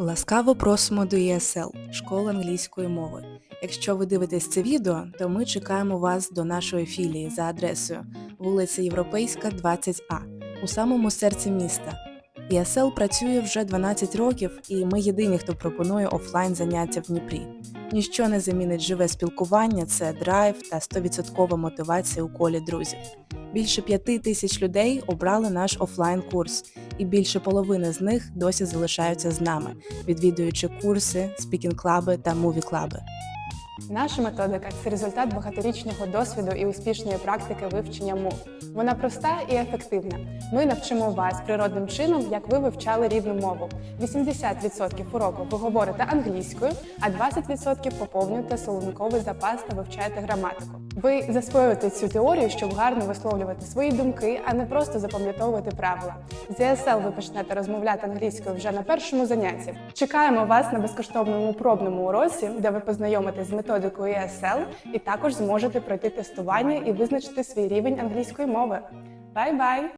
Ласкаво просимо до ESL, школи англійської мови. Якщо ви дивитесь це відео, то ми чекаємо вас до нашої філії за адресою вулиця Європейська, 20А, у самому серці міста. ESL працює вже 12 років, і ми єдині, хто пропонує офлайн заняття в Дніпрі. Ніщо не замінить живе спілкування, це драйв та 100% мотивація у колі друзів. Більше п'яти тисяч людей обрали наш офлайн курс, і більше половини з них досі залишаються з нами, відвідуючи курси, спікінг-клаби та муві-клаби. Наша методика це результат багаторічного досвіду і успішної практики вивчення мов. Вона проста і ефективна. Ми навчимо вас природним чином, як ви вивчали рідну мову. 80% уроку ви говорите англійською, а 20% поповнюєте словниковий запас та вивчаєте граматику. Ви засвоюєте цю теорію, щоб гарно висловлювати свої думки, а не просто запам'ятовувати правила. З ESL ви почнете розмовляти англійською вже на першому занятті. Чекаємо вас на безкоштовному пробному уроці, де ви познайомитесь з методикою ESL і також зможете пройти тестування і визначити свій рівень англійської мови. Бай-бай!